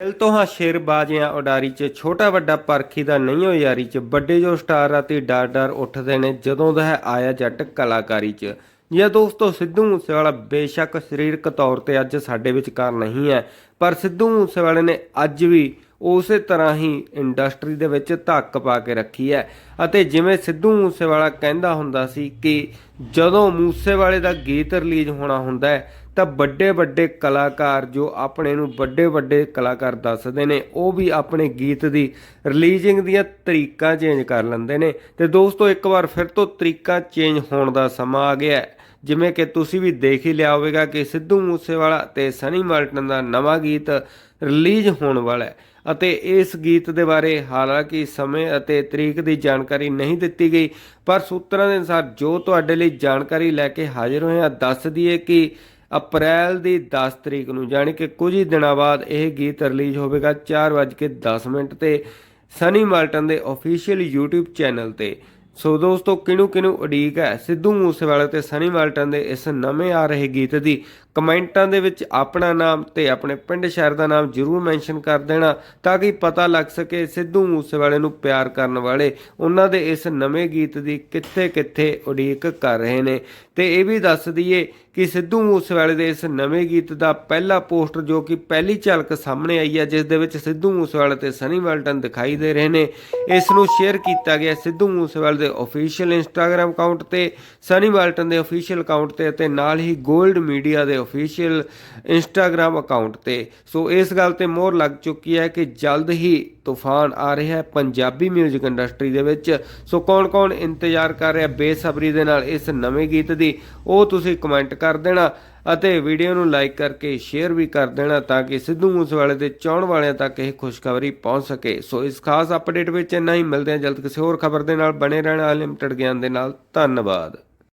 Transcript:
ਦਿਲ ਤੋਂ ਹਾਂ ਸ਼ੇਰ ਬਾਜ਼ਿਆਂ ਉਡਾਰੀ 'ਚ ਛੋਟਾ ਵੱਡਾ ਪਰਖੀ ਦਾ ਨਹੀਂ ਹੋ ਯਾਰੀ 'ਚ ਵੱਡੇ ਜੋ ਸਟਾਰ ਰਾਤੀ ਡਰ ਡਰ ਉੱਠਦੇ ਨੇ ਜਦੋਂ ਦਾ ਹੈ ਆਇਆ ਜੱਟ ਕਲਾਕਾਰੀ 'ਚ। ਜੀ ਦੋਸਤੋ ਸਿੱਧੂ ਮੂਸੇਵਾਲਾ ਬੇਸ਼ੱਕ ਸਰੀਰਕ ਤੌਰ ਤੇ ਅੱਜ ਸਾਡੇ ਵਿਚਕਾਰ ਨਹੀਂ ਹੈ, ਪਰ ਸਿੱਧੂ ਮੂਸੇਵਾਲੇ ਨੇ ਅੱਜ ਵੀ ਉਸੇ ਤਰ੍ਹਾਂ ਹੀ ਇੰਡਸਟਰੀ ਦੇ ਵਿੱਚ ਧੱਕ ਪਾ ਕੇ ਰੱਖੀ ਹੈ। ਅਤੇ ਜਿਵੇਂ ਸਿੱਧੂ ਮੂਸੇਵਾਲਾ ਕਹਿੰਦਾ ਹੁੰਦਾ ਸੀ ਕਿ ਜਦੋਂ ਮੂਸੇਵਾਲੇ ਦਾ ਗੀਤ ਰਿਲੀਜ਼ ਹੋਣਾ ਹੁੰਦਾ ਹੈ, ਤਾਂ ਵੱਡੇ ਵੱਡੇ ਕਲਾਕਾਰ ਜੋ ਆਪਣੇ ਨੂੰ ਵੱਡੇ ਵੱਡੇ ਕਲਾਕਾਰ ਦੱਸਦੇ ਨੇ, ਉਹ ਵੀ ਆਪਣੇ ਗੀਤ ਦੀ ਰਿਲੀਜ਼ਿੰਗ ਦੀਆਂ ਤਰੀਕਾਂ ਚੇਂਜ ਕਰ ਲੈਂਦੇ ਨੇ। ਤੇ ਦੋਸਤੋ, ਇੱਕ ਵਾਰ ਫਿਰ ਤੋਂ ਤਰੀਕਾਂ ਚੇਂਜ ਹੋਣ ਦਾ ਸਮਾਂ ਆ ਗਿਆ ਹੈ। ਜਿਵੇਂ ਕਿ ਤੁਸੀਂ ਵੀ ਦੇਖ ਹੀ ਲਿਆ ਹੋਵੇਗਾ ਕਿ ਸਿੱਧੂ ਮੂਸੇਵਾਲਾ ਤੇ ਸਨੀ ਮਾਰਟਨ ਦਾ ਨਵਾਂ ਗੀਤ ਰਿਲੀਜ਼ ਹੋਣ ਵਾਲਾ ਹੈ ਅਤੇ ਇਸ ਗੀਤ ਦੇ ਬਾਰੇ ਹਾਲਾਂਕਿ ਸਮੇਂ ਅਤੇ ਤਰੀਕ ਦੀ ਜਾਣਕਾਰੀ ਨਹੀਂ ਦਿੱਤੀ ਗਈ, ਪਰ ਸੂਤਰਾਂ ਦੇ ਅਨੁਸਾਰ ਜੋ ਤੁਹਾਡੇ ਲਈ ਜਾਣਕਾਰੀ ਲੈ ਕੇ ਹਾਜ਼ਰ ਹੋਏ ਹਾਂ, ਦੱਸ ਦਈਏ ਕਿ ਅਪ੍ਰੈਲ ਦੀ 10 ਤਰੀਕ ਨੂੰ ਯਾਨੀ ਕਿ ਕੁਝ ਹੀ ਦਿਨਾਂ ਬਾਅਦ ਇਹ ਗੀਤ ਰਿਲੀਜ਼ ਹੋਵੇਗਾ 4:10 ਮਿੰਟ ਤੇ ਸਨੀ ਮਾਰਟਨ ਦੇ ਅਫੀਸ਼ੀਅਲ YouTube ਚੈਨਲ ਤੇ। ਸੋ ਦੋਸਤੋ ਕਿਨੂੰ ਕਿਨੂੰ ਉਡੀਕ ਹੈ? ਸਿੱਧੂ ਮੂਸੇਵਾਲੇ ਤੇ ਸਨੀ ਮਾਰਟਨ ਦੇ ਇਸ ਨਵੇਂ ਆ ਰਹੇ ਗੀਤ ਦੀ ਕਮੈਂਟਾਂ ਦੇ ਵਿੱਚ ਆਪਣਾ ਨਾਮ ਤੇ ਆਪਣੇ ਪਿੰਡ ਸ਼ਹਿਰ ਦਾ ਨਾਮ ਜਰੂਰ ਮੈਂਸ਼ਨ ਕਰ ਦੇਣਾ ਤਾਂ ਕਿ ਪਤਾ ਲੱਗ ਸਕੇ ਸਿੱਧੂ ਮੂਸੇਵਾਲੇ ਨੂੰ ਪਿਆਰ ਕਰਨ ਵਾਲੇ ਉਹਨਾਂ ਦੇ ਇਸ ਨਵੇਂ ਗੀਤ ਦੀ ਕਿੱਥੇ-ਕਿੱਥੇ ਉਡੀਕ ਕਰ ਰਹੇ ਨੇ। ਤੇ ਇਹ ਵੀ ਦੱਸ ਦਈਏ ਕਿ ਸਿੱਧੂ ਮੂਸੇਵਾਲੇ ਦੇ ਇਸ ਨਵੇਂ ਗੀਤ ਦਾ ਪਹਿਲਾ ਪੋਸਟਰ ਜੋ ਕਿ ਪਹਿਲੀ ਝਲਕ ਸਾਹਮਣੇ ਆਈ ਹੈ ਜਿਸ ਦੇ ਵਿੱਚ ਸਿੱਧੂ ਮੂਸੇਵਾਲੇ ਤੇ ਸਨੀ ਮਾਰਟਨ ਦਿਖਾਈ ਦੇ ਰਹੇ ਨੇ। ਇਸ ਨੂੰ ਸ਼ੇਅਰ ਕੀਤਾ ਗਿਆ ਸਿੱਧੂ ਮੂਸੇਵਾਲੇ ਦੇ ਅਫੀਸ਼ੀਅਲ ਇੰਸਟਾਗ੍ਰam ਅਕਾਊਂਟ ਤੇ ਸਨੀ ਮਾਰਟਨ ਦੇ ਅਫੀਸ਼ੀਅਲ ਅਕਾਊਂਟ ਤੇ ਅਤੇ ਨਾਲ ਹੀ 골ਡ ਮੀਡੀਆ ਦੇ ਅਫੀਸ਼ੀਅਲ ਇੰਸਟਾਗ੍ਰam ਅਕਾਊਂਟ ਤੇ। ਸੋ ਇਸ ਗੱਲ ਤੇ ਮੋਹਰ ਲੱਗ ਚੁੱਕੀ ਹੈ ਕਿ ਜਲਦ ਹੀ ਤੂਫਾਨ ਆ ਰਿਹਾ ਹੈ ਪੰਜਾਬੀ 뮤직 ਇੰਡਸਟਰੀ ਦੇ ਵਿੱਚ। ਸੋ ਕੌਣ-ਕੌਣ ਇੰਤਜ਼ਾਰ ਕਰ ਰਿਹਾ ਬੇਸਬਰੀ ਦੇ ਨਾਲ ਇਸ ਨਵੇਂ ਗੀਤ ਦੀ, ਉਹ ਤੁਸੀਂ ਕਮੈਂਟ ਕਰ ਦੇਣਾ ਅਤੇ ਵੀਡੀਓ ਨੂੰ ਲਾਈਕ ਕਰਕੇ ਸ਼ੇਅਰ ਵੀ ਕਰ ਦੇਣਾ ਤਾਂ ਕਿ ਸਿੱਧੂ ਮੂਸੇਵਾਲੇ ਦੇ ਚਾਹਣ ਵਾਲਿਆਂ ਤੱਕ ਇਹ ਖੁਸ਼ਖਬਰੀ ਪਹੁੰਚ ਸਕੇ। ਸੋ ਇਸ ਖਾਸ ਅਪਡੇਟ ਵਿੱਚ ਇੰਨਾ ਹੀ। ਮਿਲਦੇ ਹਾਂ ਜਲਦ ਕਿਸੇ ਹੋਰ ਖਬਰ ਦੇ ਨਾਲ। ਬਣੇ ਰਹਿਣਾ ਅਨਲਿਮਟਿਡ ਗਿਆਨ ਦੇ ਨਾਲ। ਧੰਨਵਾਦ।